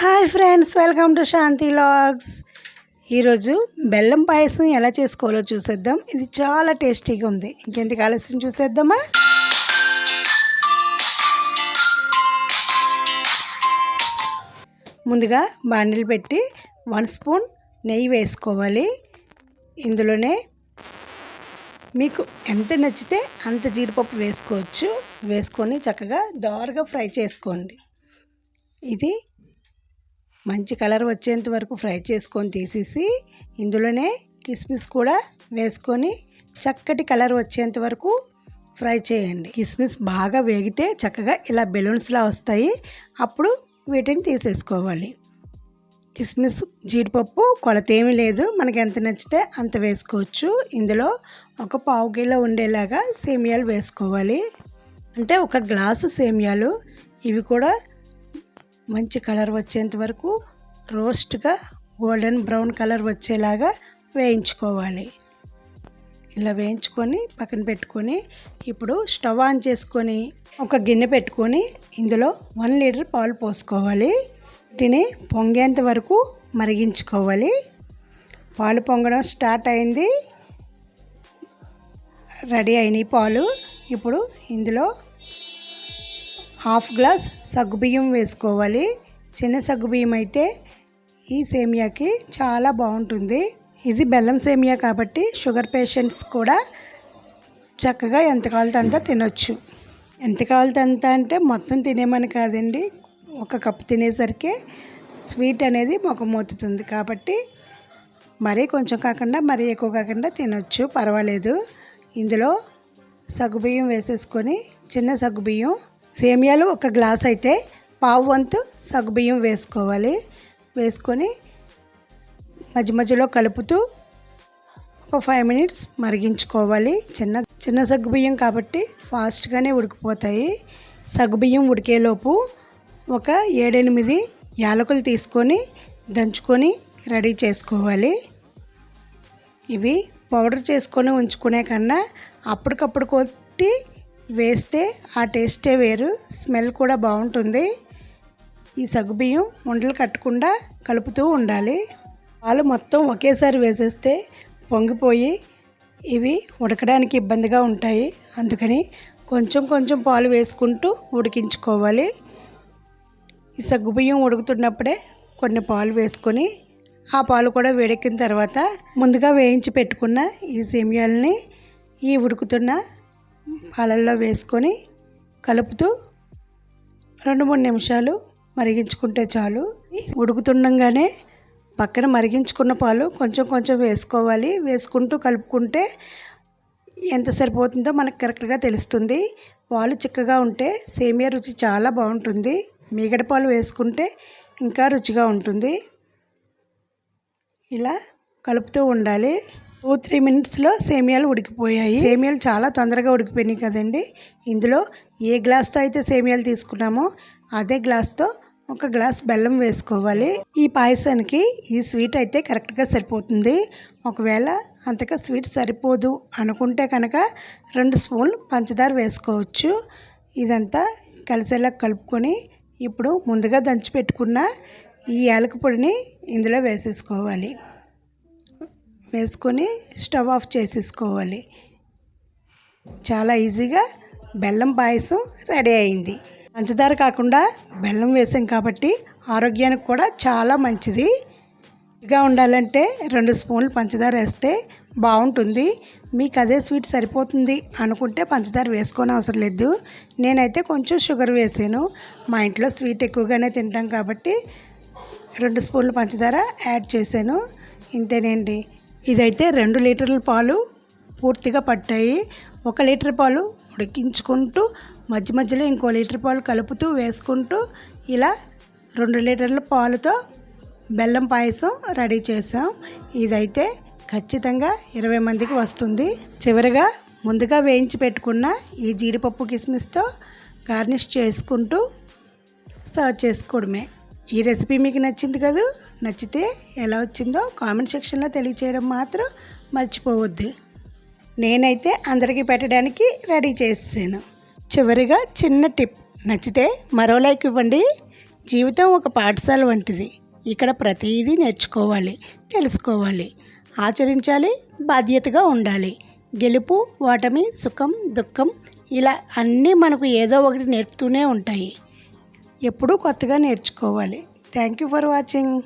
Hi friends welcome to Shanti logs ఈరోజు బెల్లం పాయసం ఎలా చేసుకోవాలో చూసేద్దాం. ఇది చాలా టేస్టీగా ఉంది. ఇంకెందుకు ఆలస్యం చూసేద్దామా? ముందుగా బాండిల్ పెట్టి వన్ స్పూన్ నెయ్యి వేసుకోవాలి. ఇందులోనే మీకు ఎంత నచ్చితే అంత జీడిపప్పు వేసుకోవచ్చు. వేసుకొని చక్కగా దోరగా ఫ్రై చేసుకోండి. ఇది మంచి కలర్ వచ్చేంత వరకు ఫ్రై చేసుకొని తీసేసి ఇందులోనే కిస్మిస్ కూడా వేసుకొని చక్కటి కలర్ వచ్చేంత వరకు ఫ్రై చేయండి. కిస్మిస్ బాగా వేగితే చక్కగా ఇలా బెలూన్స్లా వస్తాయి. అప్పుడు వీటిని తీసేసుకోవాలి. కిస్మిస్ జీడిపప్పు కొలత ఏమీ లేదు. మనకి ఎంత నచ్చితే అంత వేసుకోవచ్చు. ఇందులో ఒక పావు కిలో ఉండేలాగా సేమియాలు వేసుకోవాలి. అంటే ఒక గ్లాసు సేమియాలు. ఇవి కూడా మంచి కలర్ వచ్చేంత వరకు రోస్ట్గా గోల్డెన్ బ్రౌన్ కలర్ వచ్చేలాగా వేయించుకోవాలి. ఇలా వేయించుకొని పక్కన పెట్టుకొని ఇప్పుడు స్టవ్ ఆన్ చేసుకొని ఒక గిన్నె పెట్టుకొని ఇందులో వన్ లీటర్ పాలు పోసుకోవాలి. వీటిని పొంగేంత వరకు మరిగించుకోవాలి. పాలు పొంగడం స్టార్ట్ అయింది. రెడీ అయినాయి పాలు. ఇప్పుడు ఇందులో హాఫ్ గ్లాస్ సగ్గుబియ్యం వేసుకోవాలి. చిన్న సగ్గుబియ్యం అయితే ఈ సేమియాకి చాలా బాగుంటుంది. ఇది బెల్లం సేమియా కాబట్టి షుగర్ పేషెంట్స్ కూడా చక్కగా ఎంత కావాలితే అంత తినొచ్చు. ఎంత కావాలితే అంత అంటే మొత్తం తినేమని కాదండి ఒక కప్పు తినేసరికి స్వీట్ అనేది మొఖం మోతుతుంది కాబట్టి మరీ కొంచెం కాకుండా మరీ ఎక్కువ కాకుండా తినొచ్చు పర్వాలేదు. ఇందులో సగ్గుబియ్యం వేసేసుకొని చిన్న సగ్గుబియ్యం సేమియాలు ఒక గ్లాస్ అయితే పావు వంతు సగ్గుబియ్యం వేసుకోవాలి. వేసుకొని మధ్య మధ్యలో కలుపుతూ ఒక ఫైవ్ మినిట్స్ మరిగించుకోవాలి. చిన్న చిన్న సగ్గుబియ్యం కాబట్టి ఫాస్ట్గానే ఉడికిపోతాయి. సగ్గుబియ్యం ఉడికేలోపు ఒక ఏడెనిమిది యాలకులు తీసుకొని దంచుకొని రెడీ చేసుకోవాలి. ఇవి పౌడర్ చేసుకొని ఉంచుకునే కన్నా అప్పటికప్పుడు కొట్టి వేస్తే ఆ టేస్టే వేరు స్మెల్ కూడా బాగుంటుంది. ఈ సగ్గుబియ్యం ఉండలు కట్టకుండా కలుపుతూ ఉండాలి. పాలు మొత్తం ఒకేసారి వేసేస్తే పొంగిపోయి ఇవి ఉడకడానికి ఇబ్బందిగా ఉంటాయి. అందుకని కొంచెం కొంచెం పాలు వేసుకుంటూ ఉడికించుకోవాలి. ఈ సగ్గుబియ్యం ఉడుకుతున్నప్పుడే కొన్ని పాలు వేసుకొని ఆ పాలు కూడా వేడెక్కిన తర్వాత ముందుగా వేయించి పెట్టుకున్న ఈ సేమియాలని ఈ ఉడుకుతున్న పాలల్లో వేసుకొని కలుపుతూ రెండు మూడు నిమిషాలు మరిగించుకుంటే చాలు. ఉడుకుతుండగానే పక్కన మరిగించుకున్న పాలు కొంచెం కొంచెం వేసుకోవాలి. వేసుకుంటూ కలుపుకుంటే ఎంత సరిపోతుందో మనకు కరెక్ట్గా తెలుస్తుంది. పాలు చిక్కగా ఉంటే సేమియా రుచి చాలా బాగుంటుంది. మీగడ పాలు వేసుకుంటే ఇంకా రుచిగా ఉంటుంది. ఇలా కలుపుతూ ఉండాలి. టూ త్రీ మినిట్స్లో సేమియాలు ఉడికిపోయాయి. సేమియాలు చాలా తొందరగా ఉడికిపోయినాయి కదండి. ఇందులో ఏ గ్లాస్తో అయితే సేమియాలు తీసుకున్నామో అదే గ్లాస్తో ఒక గ్లాస్ బెల్లం వేసుకోవాలి. ఈ పాయసానికి ఈ స్వీట్ అయితే కరెక్ట్గా సరిపోతుంది. ఒకవేళ అంతగా స్వీట్ సరిపోదు అనుకుంటే కనుక రెండు స్పూన్లు పంచదార వేసుకోవచ్చు. ఇదంతా కలిసేలా కలుపుకొని ఇప్పుడు ముందుగా దంచి పెట్టుకున్న ఈ యాలక పొడిని ఇందులో వేసేసుకోవాలి. వేసుకొని స్టవ్ ఆఫ్ చేసేసుకోవాలి. చాలా ఈజీగా బెల్లం పాయసం రెడీ అయింది. పంచదార కాకుండా బెల్లం వేసాం కాబట్టి ఆరోగ్యానికి కూడా చాలా మంచిది. ఇగా ఉండాలంటే రెండు స్పూన్లు పంచదార వేస్తే బాగుంటుంది. మీకు అదే స్వీట్ సరిపోతుంది అనుకుంటే పంచదార వేసుకోని అవసరం లేదు. నేనైతే కొంచెం షుగర్ వేసాను. మా ఇంట్లో స్వీట్ ఎక్కువగానే తింటాం కాబట్టి రెండు స్పూన్లు పంచదార యాడ్ చేశాను. ఇంతేనండి. ఇదైతే రెండు లీటర్ల పాలు పూర్తిగా పట్టాయి. ఒక లీటర్ పాలు ఉడికించుకుంటూ మధ్య మధ్యలో ఇంకో లీటర్ పాలు కలుపుతూ వేసుకుంటూ ఇలా రెండు లీటర్ల పాలుతో బెల్లం పాయసం రెడీ చేసాం ఇదైతే ఖచ్చితంగా ఇరవై మందికి వస్తుంది. చివరిగా ముందుగా వేయించి పెట్టుకున్న ఈ జీడిపప్పు కిస్మిస్తో గార్నిష్ చేసుకుంటూ సర్వ్ చేసుకోవడమే. ఈ రెసిపీ మీకు నచ్చింది కదా? నచ్చితే ఎలా వచ్చిందో కామెంట్ సెక్షన్లో తెలియచేయడం మాత్రం మర్చిపోవద్దు. నేనైతే అందరికీ పెట్టడానికి రెడీ చేసాను చివరిగా చిన్న టిప్ నచ్చితే మరో లైక్ ఇవ్వండి. జీవితం ఒక పాఠశాల వంటిది. ఇక్కడ ప్రతిదీ నేర్చుకోవాలి తెలుసుకోవాలి. ఆచరించాలి బాధ్యతగా ఉండాలి. గెలుపు ఓటమి సుఖం దుఃఖం ఇలా అన్నీ మనకు ఏదో ఒకటి నేర్పుతూనే ఉంటాయి. ఎప్పుడూ కొత్తగా నేర్చుకోవాలి. Thank you for watching